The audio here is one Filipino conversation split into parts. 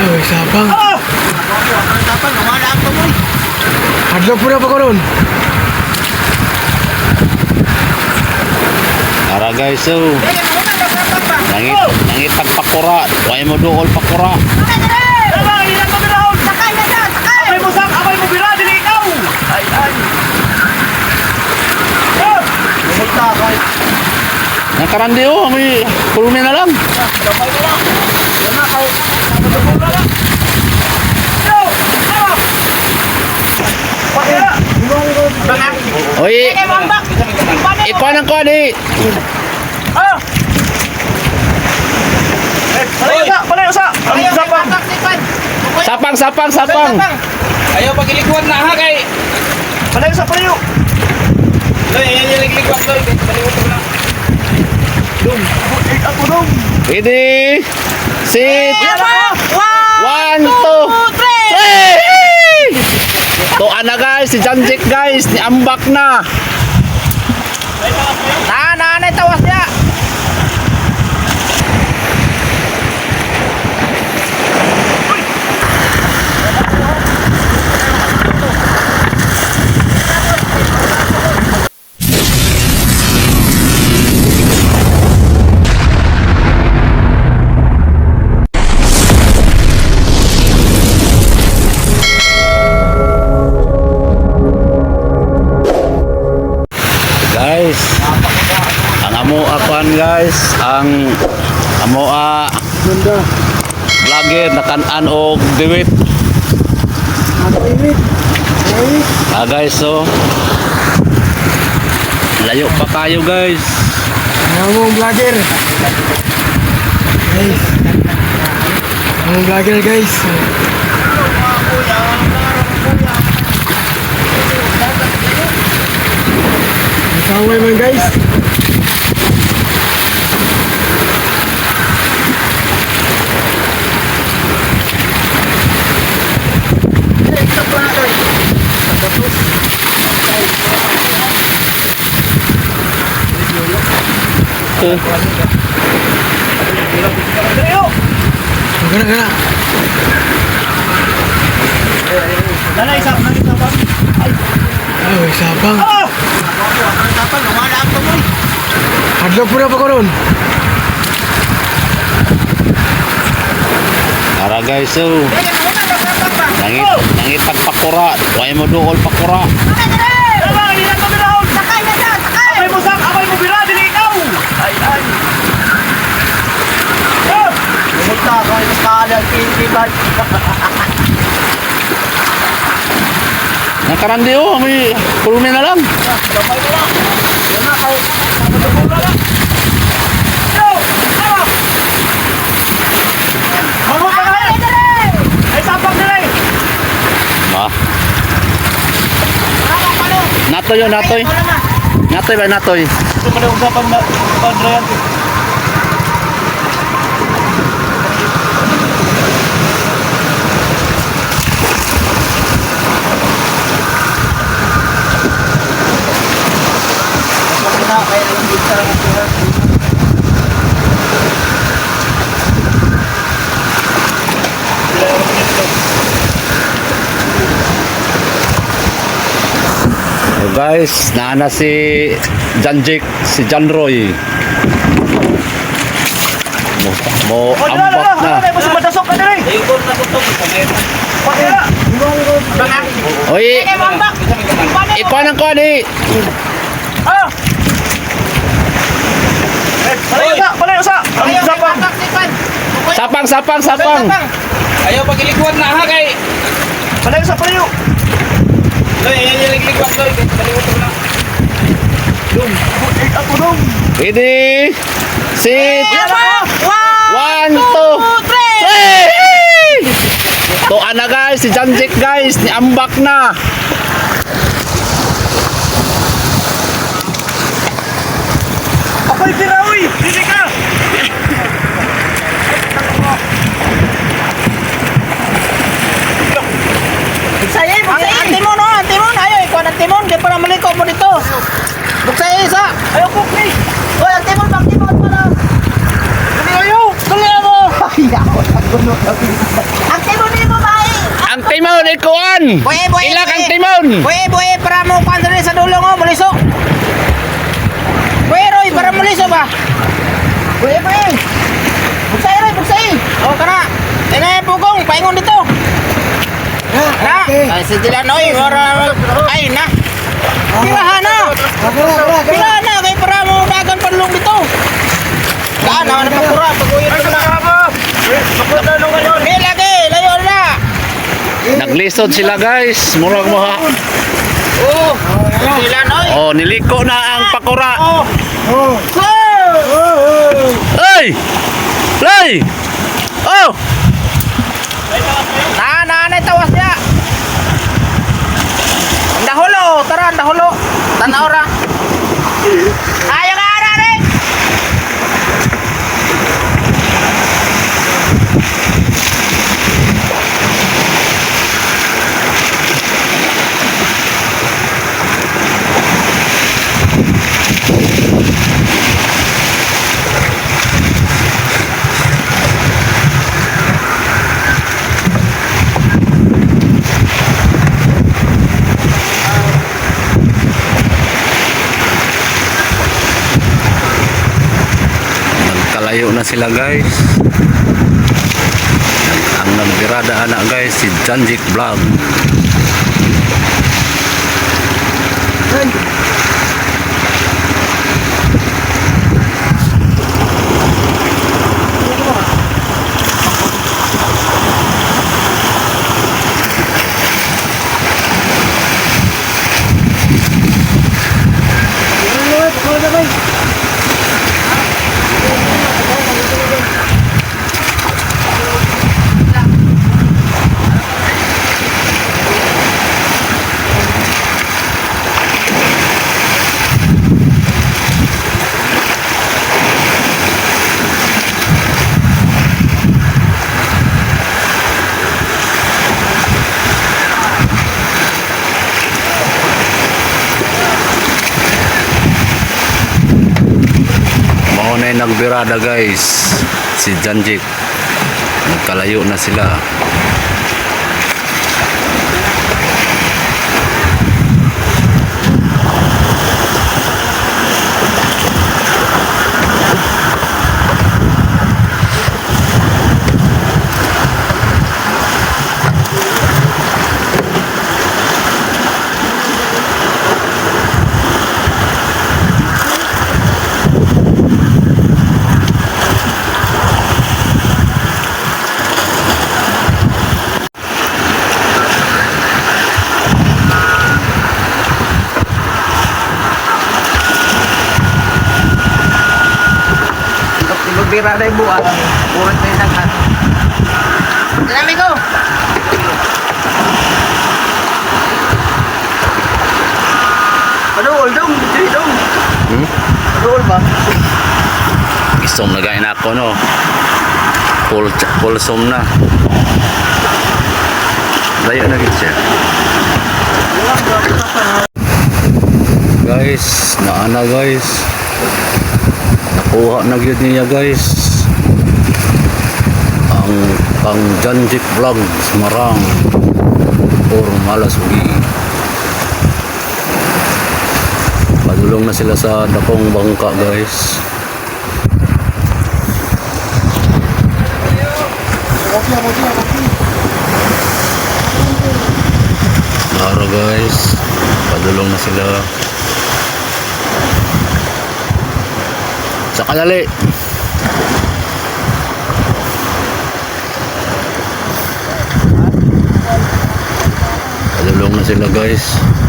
Ay, sabang. Ah! Ang tapang, nawala ang tumoy. Hadlo po na pa ko ron. Tara guys, so Eh, ano na, nasapang ba? nangit nangitag pakura, way mo duol pakura. Tama, hindi na. Sakay na na, sakay. Abay mo sak, abay mo bira, dili ikaw. Ay, ay. Ah! May takay. Nakarandi oh, may pulumi na lang. Gabay na lang. Yan na, kay. Oy, ikuan ang kuan eh. Ah! Palayo sa, palayo sa. Ang sapang. Sapang, sapang, sapang. Ayaw pagilikuan na ha kay. Palayo sa, palayo. Loy, ayaw niya naglikuan loy. Paliwat ko na. Dum. Ako dum. Ready? Sit. One, two, three. Tuan na guys, si Janjik guys, ni ambak na. Na, na, na, tawas niya. Ang amo a Ganda. vlogger na kan-an og diwit. Ah guys, so layo pa kayo guys. ang vlogger. Guys. Ang vlogger guys. Masaway man guys. Daliyo. Gana gana. Dala, isa, isa pa. Ay, sabang. Ah! Ang tapang, nawala ang tumoy. Hadlo po na pa ko ron. Tara guys, so ba? nangit nangitag pakura, way mo duol pakura. Tama, hindi na kami raon. Sakay na na, sakay. Abay mo sak, abay mo bira, dili ikaw. Ay, ay. Ah! May takay, kalang titiban. Nakarandi oh, may pulumi na lang. Gabay na lang. Yan na, kay. Nakatubog na. Natoy yun, natoy. Natoy ba, natoy? Ito pala usapan na Padre yan. So guys, naana si Janjik, si Janroy. Mo, mo Oh, dala, ambak na. Oy, ikuan ang kuan eh. Ah! Eh, palayo sa, palayo sa. Ang sapang. Sapang, sapang, sapang. Ayaw pagilikuan na ha kay. Palayo sa, palayo. Loy, Ready? Sit. One, two, three. Tuan na guys, si Janjik guys, ni ambak na. Ako'y pirawi. Dili ka. Buksay, buksay. Ang timon, no? Ang timon. Ayaw, ikaw ang timon. Kaya para maliko mo dito. Buksay, isa. Ayaw ko, please. Hoy, ang timon, bang timon pala. Dali ayaw. Tuloy mo. Ay, ako. Ang gulo. Ang timon, ikuan! Buhi, buhi, Ilak ang buhi. timon! Buhi, buhi, para mo kuhan rin sa dulong oh, muliso. Buhi, Roy, para muliso ba? Buhi, buhi. Buksay, Roy, buksay. O, kana. Ina, pugong, paingon dito. Na, ay, si Dilan, oy, ora, ay, na. Pilahan na. Pilahan na, kay para mo dagan panlong dito. Kaan, naman na pagkura, pag-uwi na na. Eh, lagi, layo na. Naglisod sila guys. Murag mo ha. Oh. Oh, niliko na ang pakura. Oh. Ay! Lay! Oh! Na, na, na, tawas niya. Ang dahulo, tara, dahulo. Tanaw ra. Ayaw ka, ara, re. Nagkalayo na sila guys. Ang nagbirada anak guys si Janjik Vlog. Nagbirada guys. Si Janjik. Nagkalayo na sila. Magbira na yung buwan. Buwan na yung naghan. Dami ko. Paduol dong, hindi dong. Hmm? Paduol ba? Isom na gain ako no. Full full som na. Layo na siya. Guys, naana guys. Nakuha na gyud niya guys. Ang pang Janjik Vlog Marang or Malasugi. Padulong na sila sa dakong bangka guys. Araw guys, padulong na sila. Sa kalali. Padulong na sila guys. Guys.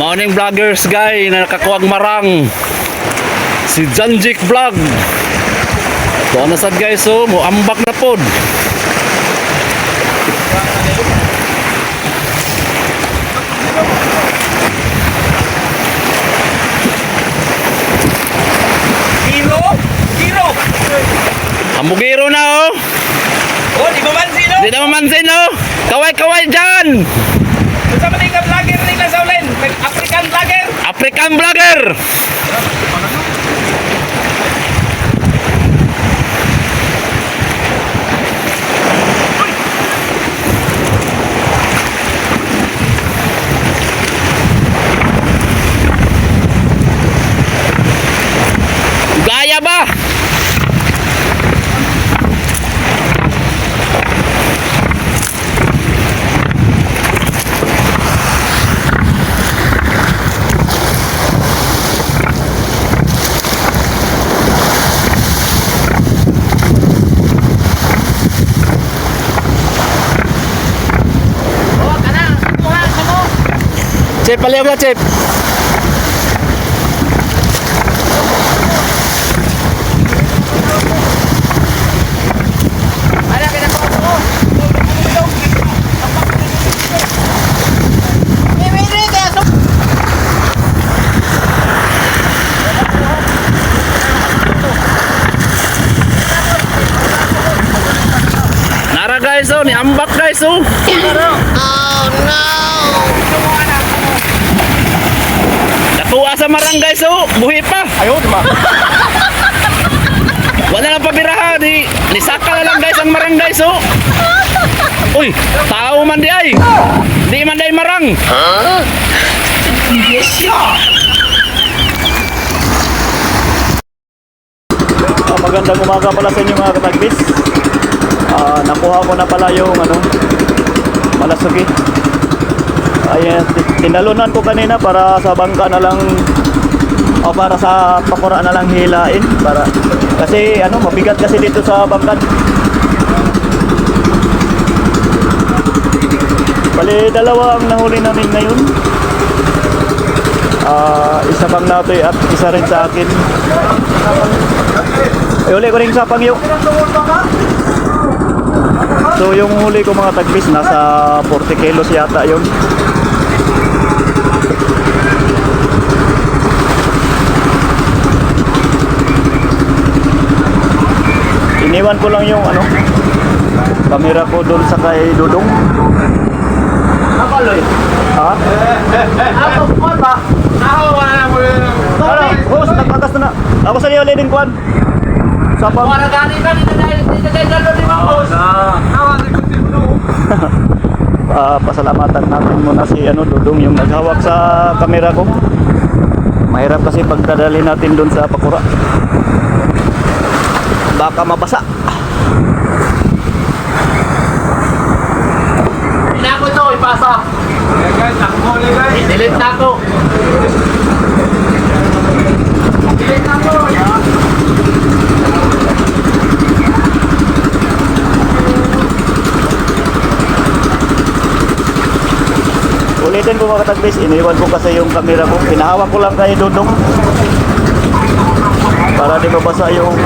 Morning vloggers guy na nakakuwag marang. Si Janjik Vlog. Doon na sad guys oh, mo ambak na pod. Hero, hero. Ambugiro na oh. Oh, di ba man sino? Di na mamansin oh. Kaway-kaway dyan. Sa mga vlogger nila sa ulen, African vlogger. African vlogger. Rin kaya so. Nara guys, oh, ni ambak guys, oh. Nakuha sa marang guys, oh. Buhi pa. Ayun, ma. Wala lang pabiraha, di nisaka na lang guys ang marang guys, oh. Uy, tao man di ay. Di man di marang. Ah, magandang umaga pala sa inyo mga katagbis. Ah, nakuha ko na pala yung ano, malasugi. Ayan, ti- tinalunan ko kanina para sa bangka na lang o para sa pakura na lang hilain para kasi ano mabigat kasi dito sa bangkan. Bali dalawa ang nahuli namin ngayon. Ah, isa pang natoy at isa rin sa akin. Eh, uli ko rin sa pangyo. So, yung huli ko mga tagbis, nasa 40 kilos yata yun. Iniwan ko lang yung ano, camera ko doon sa kay Dudong. Nakaloy. Ha? Ako, kuwan ba? Ako, wala na mo yun. Ano? Host, nagpatas na na. Ako sa iyo, Lenin Kwan. Sa pang... Wala gani ka, dito dahil, dito dahil galo ni Mamo. Ah, pasalamatan natin muna si ano Dudong yung naghawak sa kamera ko. Mahirap kasi pagdadali natin doon sa Pakura. Baka mabasa. Hindi ako ito, ipasa. Delete na ako. Delete na ako. Ulitin ko mga katagbis, iniwan ko kasi yung kamera ko. Pinahawak ko lang kay Dudong. Para di mabasa yung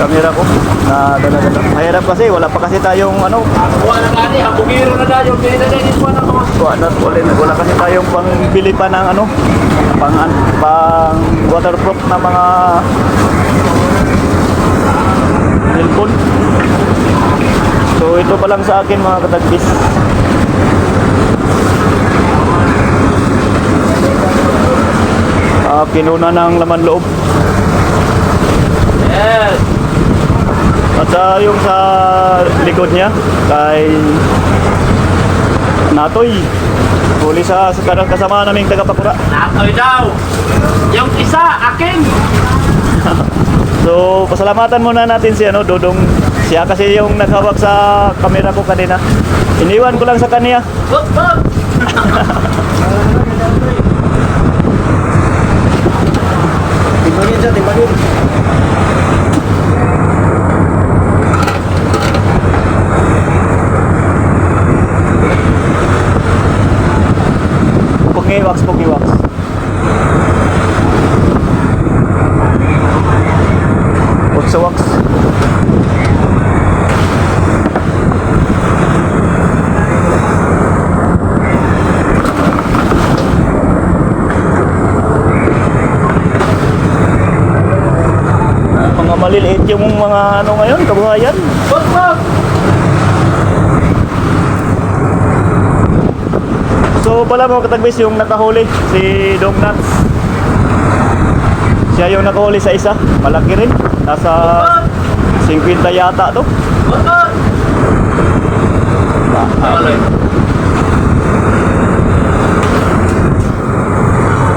kamera ko na dala-dala. Mahirap kasi, wala pa kasi tayong ano, Wala gani, habugiro na dahil. Hindi na dahil ito na mga. wala, wala, wala kasi tayong pangbili pa ng ano, pang, pang waterproof na mga cellphone. So ito pa lang sa akin mga katagbis. Ah, kinuna ng laman loob. Yes. At ah, yung sa likod niya kay Natoy. Huli sa, sa kasama naming tagapakura. Natoy daw. Yung isa, akin. So, pasalamatan muna natin si ano, Dodong. Siya kasi yung naghawak sa kamera ko kanina. Iniwan ko lang sa kanya. Hup, hup. Timbangin siya, timbangin. Pugiwax, pugiwax. Utsawax. Mga maliliit yung mga ano ngayon, kabuhayan. Hup. So pala mga katagbis yung nakahuli si Dong Nuts. Siya yung nakahuli sa isa. Malaki rin. Nasa 50 yata to.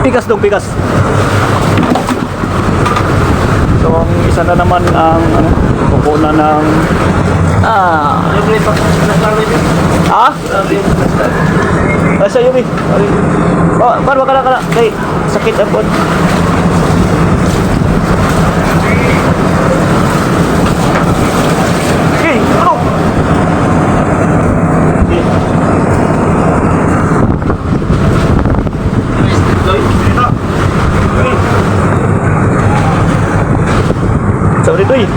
Pikas dong, pikas. So ang isa na naman ang ano, kukunan ng ah, ah, ah sa yubi. Oh, par wala ka na. Kay sakit ang pod. Okay, ano? Okay. ito eh.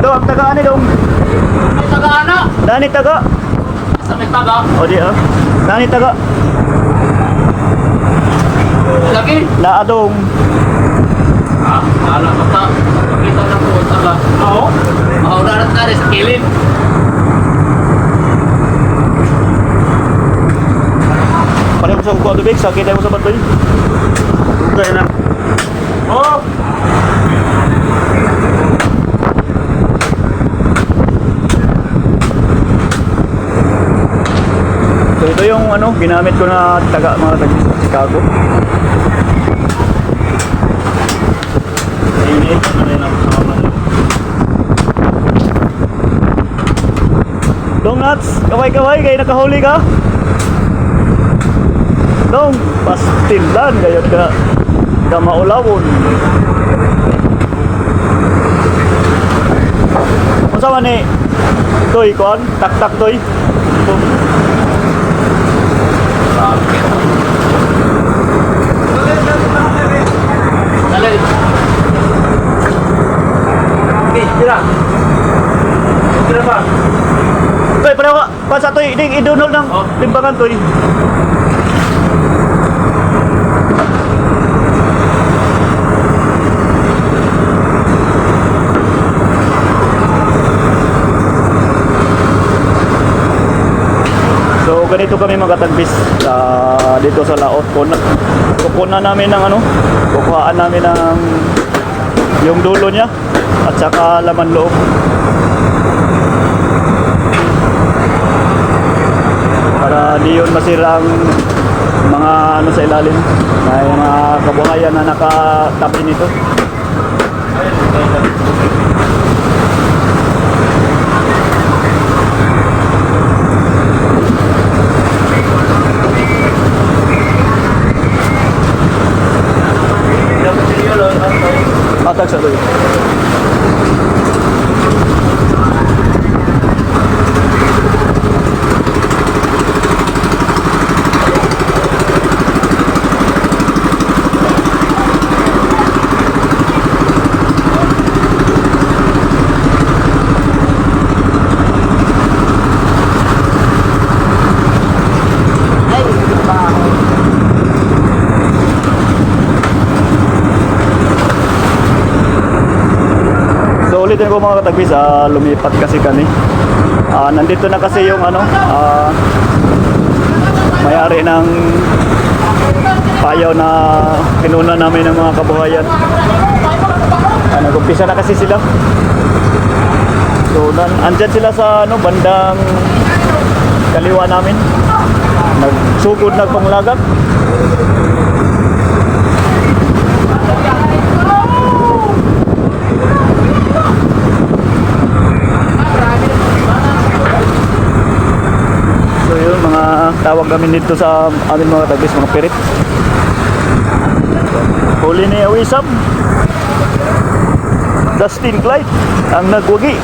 Do, ang taga ani dong. Taga ana. Nani taga? Sa may taga. O di ah. Nani taga? Lagi. Na adong. Ah, ala ko ta. Kita na ko taga. Oo. Oo, darat na rin sa kilid. Pareho mo sa kukuha tubig, sakit tayo mo sa batoy. Kaya na. Oh! Ito yung ano, ginamit ko na taga mga taga Chicago. Init, ano yun ang kasama. Dong nuts, kaway-kaway, kayo nakahuli ka? Dong, pastilan kayo ka ka maulawon. Unsa man ni Toy kon, tak-tak toy. Ito. Dali. Okay, tira. Tira pa. Toy, pareho ka. Pansa toy, ding timbangan toy. So ganito kami magkatagbis sa dito sa laot ko. Kukunan namin ng ano, kukuhaan namin ng yung dulo niya at saka laman loob. Di yun masira ang mga ano sa ilalim may mga kabuhayan na nakatabi nito Atag sa doy. Ulitin ko mga katagbis, ah, lumipat kasi kami. Ah, nandito na kasi yung ano, ah, may-ari ng payaw na pinuna namin ng mga kabuhayan. Ah, nag-umpisa na kasi sila. So nan andyan sila sa ano, bandang kaliwa namin. Nagsugod na panglagak. So yun, mga tawag namin dito sa amin mga tagbis, mga pirit. Huli ni Awisam. Dustin Clyde, ang nagwagi.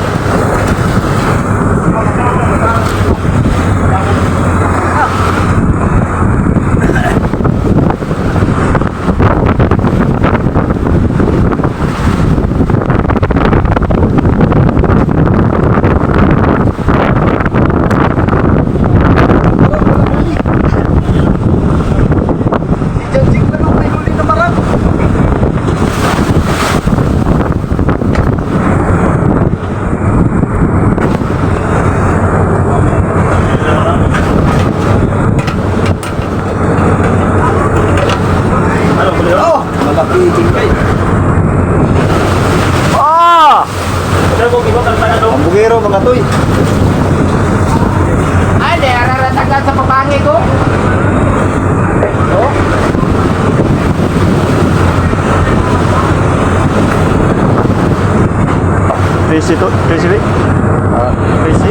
Tracy to? Tracy Lee? Ah. Tracy?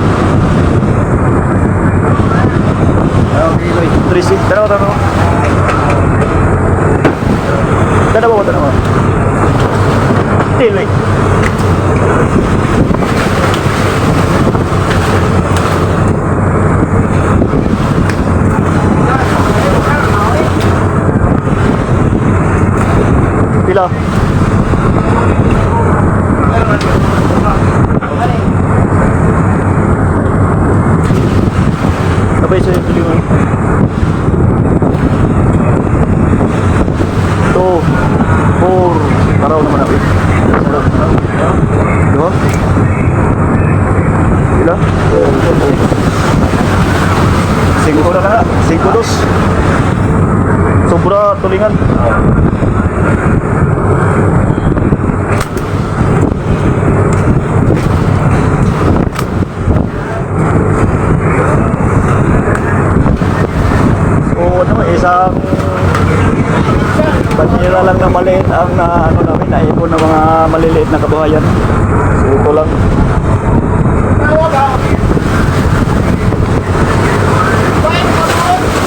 Okay, Lloyd. Tracy. Tanaw, tanaw. Tanaw ako, tanaw ako. Hindi, Lloyd. Pila? Pila? Sabay sa tulingan. Two, four, paraw naman ako. Diba? Ilan? Cinco na na. Cinco dos. Sobra tulingan. So ano, isang Panira lang na maliit ang na, ano namin, naipon ng mga maliliit na kabuhayan. So ito lang.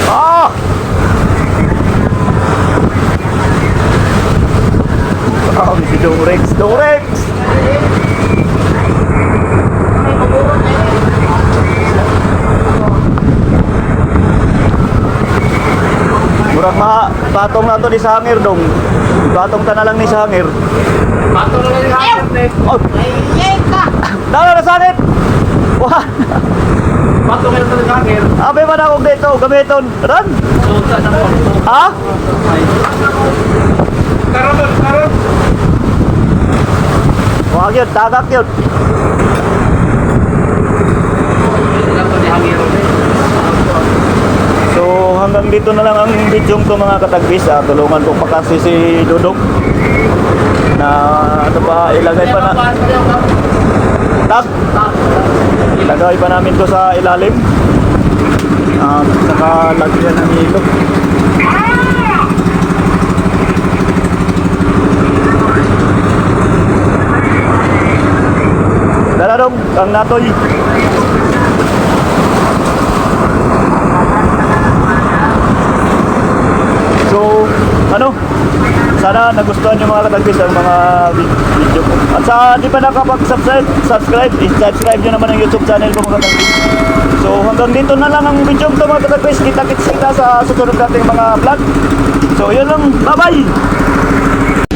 Ah! Ah, si Dorex, Dorex! Murag ma patong na to ni Sangir dong. Patong ta na lang ni Sangir. Pato na lang hapon eh. Oh, dala na sanit. Wah, Pato kayo sa lakir. abe man ako dito, gamiton. Ran. Ha? Karon, karon. Wag yun, tagak yun. Ilan to ni Hangiro. So hanggang dito na lang ang video ko mga katagbis. Ah, tulungan ko pa kasi si Dudok. Na ano pa ilagay pa na tag! Ilagay pa namin to sa ilalim. At saka lagyan ng hilo Dala dong, ang natoy. So, ano? Sana nagustuhan yung mga katagbis ang mga vi- video ko. At sa di pa nakapag-subscribe, subscribe, i-subscribe nyo naman ang YouTube channel ko mga katagbis. So hanggang dito na lang ang video ko mga katagbis. Kita-kits kita sa susunod nating mga vlog. So yun lang. Bye-bye!